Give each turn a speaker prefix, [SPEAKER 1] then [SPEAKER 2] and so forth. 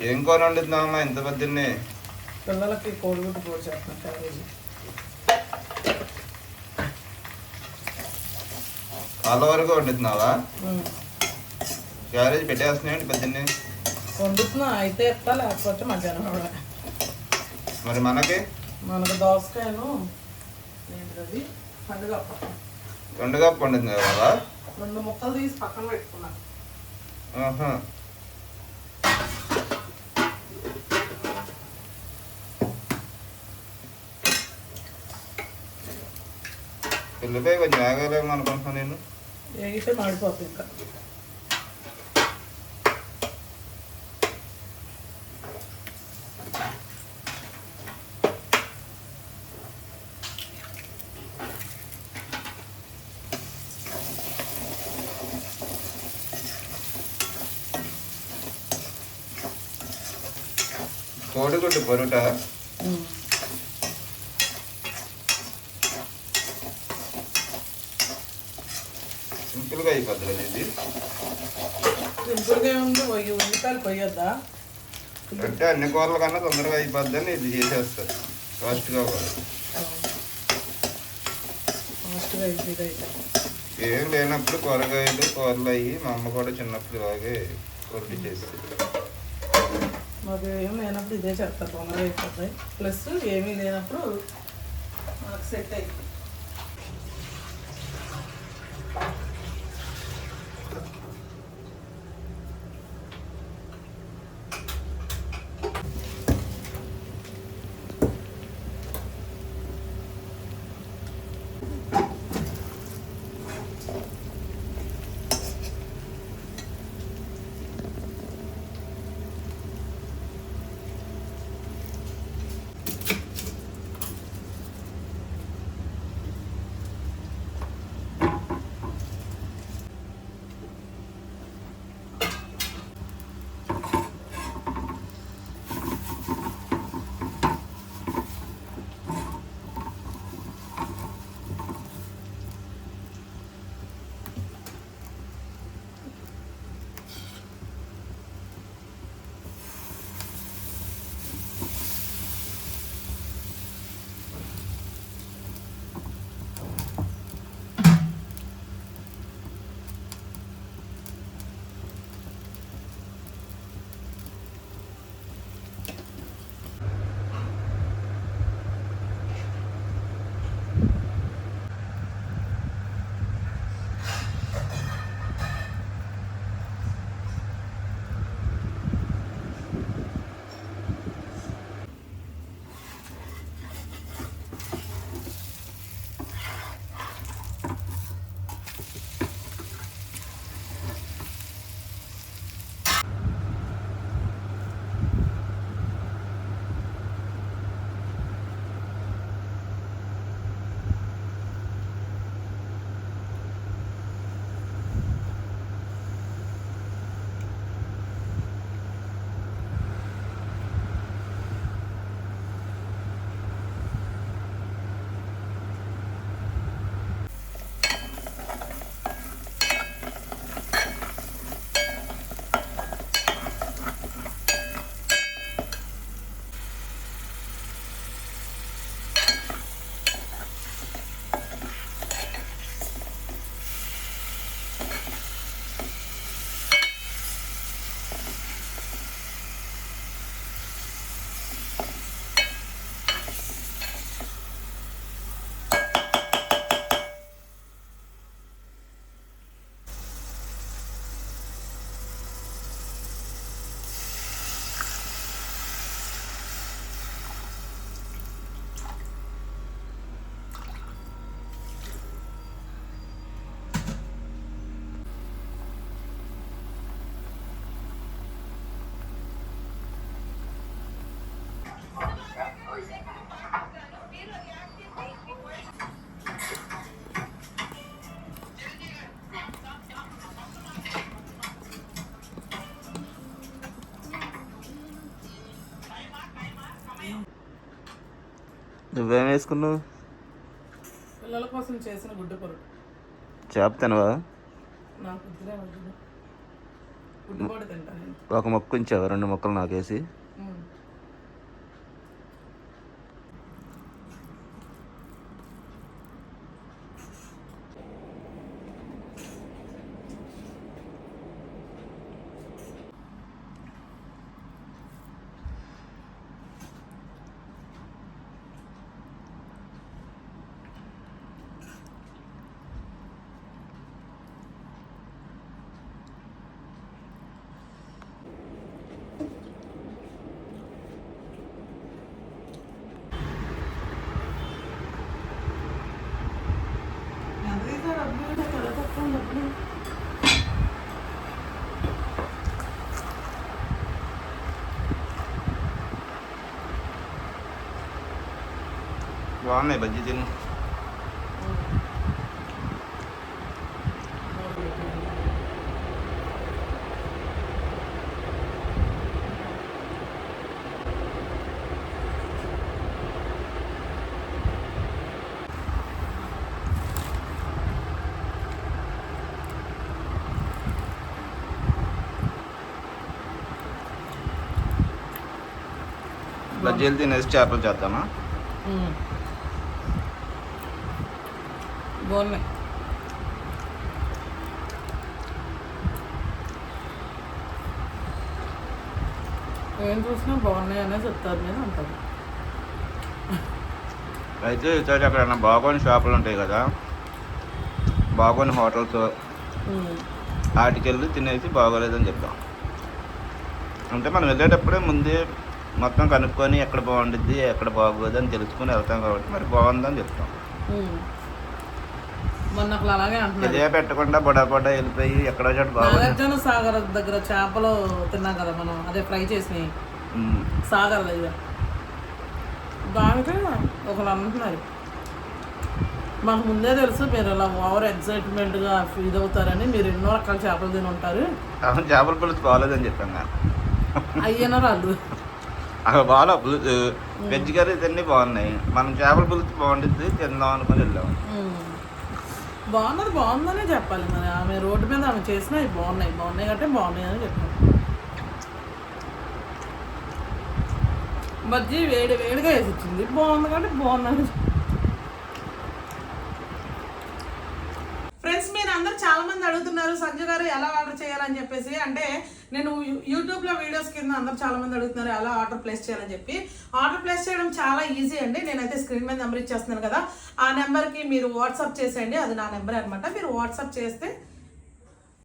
[SPEAKER 1] ఏం కూర వండుతున్నావమ్మా ఇంత పొద్దున్నే
[SPEAKER 2] పిల్లలకి కోడిగుడ్డు కూర చేస్తాను క్యారేజీ
[SPEAKER 1] వాళ్ళ వరకు వండుతున్నావా? క్యారేజ్ పెట్టేస్తున్నాయండి పొద్దున్నే
[SPEAKER 2] వండుతున్నా అయితే ఎత్తా లేకపోతే మధ్యాహ్నం కూడా
[SPEAKER 1] మరి మనకి?
[SPEAKER 2] మనకు దోసకాయను ఏంటది పండుగ
[SPEAKER 1] రెండు కప్పు వండుతున్నావు కదా?
[SPEAKER 2] రెండు ముక్కలు తీసి పక్కన పెట్టుకున్నా.
[SPEAKER 1] ఉల్లిపాయ కొంచెం ఆగలేము అనుకుంటున్నాను నేను
[SPEAKER 2] వేగితే మాడిపోతుంది ఇంకా.
[SPEAKER 1] కోడిగుడ్డు పొరుట సింపుల్గా అయిపోద్ది కదా ఇది
[SPEAKER 2] సింపుల్గా ఉంది పొయ్యి ఉల్లిపాయలు పొయ్యొద్దా
[SPEAKER 1] అంటే అన్ని కూరల కన్నా తొందరగా అయిపోద్దని ఇది చేసేస్తారు. ఫాస్ట్గా కూడా.
[SPEAKER 2] ఫాస్ట్గా అయిపోయింది
[SPEAKER 1] ఏం లేనప్పుడు కూరగాయలు కూరలు అయ్యి మా అమ్మ కూడా చిన్నప్పుడు ఇలాగే కొరటి చేసేది.
[SPEAKER 2] మాకు ఏం లేనప్పుడు ఇదే చేస్తారు తొందరగా అయిపోతాయి. ప్లస్ ఏమీ లేనప్పుడు మనకు సెట్ అయిపోతుంది
[SPEAKER 1] నువ్వేం వేసుకున్నావు?
[SPEAKER 2] పిల్లల కోసం చేసిన గుడ్డు పొరుగు
[SPEAKER 1] చేప తినవా
[SPEAKER 2] నాకు ఇద్దరే వద్దు. గుడ్డు కూడా తింటాను. నేను.
[SPEAKER 1] ఒక మొక్క ఉంచావు? రెండు మొక్కలు నాకేసి? బాగున్నాయి బజ్జీ తిను బజ్జీలు తినేసి చేపలు చేద్దామా
[SPEAKER 2] బాగున్నాయి ఏం చూసినా బాగున్నాయి అనే చెప్తారు నేను అంటారు
[SPEAKER 1] అయితే ఇతర ఎక్కడైనా బాగోని షాపులు ఉంటాయి కదా బాగోని హోటల్స్. వాటికి వెళ్ళి తినేసి బాగోలేదని చెప్తాం అంటే మనం వెళ్ళేటప్పుడే ముందే మొత్తం కనుక్కొని ఎక్కడ బాగుండిద్ది ఎక్కడ బాగోదు అని తెలుసుకొని వెళ్తాం కాబట్టి మరి బాగుందని చెప్తాం.
[SPEAKER 2] మొన్న అలాగే అంటున్నారు.
[SPEAKER 1] ఇదే పెట్టకుండా బొడా బొడా వెళ్ళిపోయి ఎక్కడో చోట
[SPEAKER 2] నాగార్జున సాగర్ దగ్గర చేపలు తిన్నాం కదా మనం అదే ఫ్రై చేసి. సాగర్ దగ్గర దానికే ఒకరు అంటున్నారు. మాకు ముందే తెలుసు మీరు ఇలా ఓవర్ ఎక్సైట్మెంట్గా ఫీల్ అవుతారని మీరు ఎన్నో రకాల చేపలు తిని ఉంటారు.
[SPEAKER 1] చేపల పులుసు బాగోలేదని చెప్పాం కదా.
[SPEAKER 2] అయ్యన రాళ్ళు.
[SPEAKER 1] అక్కడ బాగా పులుసు వెజ్ కర్రీస్ అన్నీ బాగున్నాయి. మనం చేపల పులుసు బాగుంటుంది తిందాం అనుకుని వెళ్ళాం.
[SPEAKER 2] ఉమ్. బాగున్నది బాగుందనే చెప్పాలి మరి. ఆమె రోడ్డు మీద ఆమె చేసినవి బాగున్నాయి. బాగున్నాయి కంటే బాగున్నాయి అని చెప్పాలి. బజ్జీ వేడి వేడిగా వేసి ఇచ్చింది. బాగుంది కాబట్టి బాగుందని ఫ్రెండ్స్ మీరు అందరు చాలా మంది అడుగుతున్నారు సంజయ్ గారు ఎలా ఆర్డర్ చేయాలని చెప్పేసి. అంటే నేను యూట్యూబ్లో వీడియోస్ కింద అందరూ చాలా మంది అడుగుతున్నారు ఎలా ఆర్డర్ ప్లేస్ చేయాలని చెప్పి. ఆర్డర్ ప్లేస్ చేయడం చాలా ఈజీ అండి. నేనైతే స్క్రీన్ మీద నెంబర్ ఇచ్చేస్తున్నాను కదా. ఆ నెంబర్కి మీరు వాట్సాప్ చేసేయండి. అది నా నెంబర్ అనమాట మీరు వాట్సాప్ చేస్తే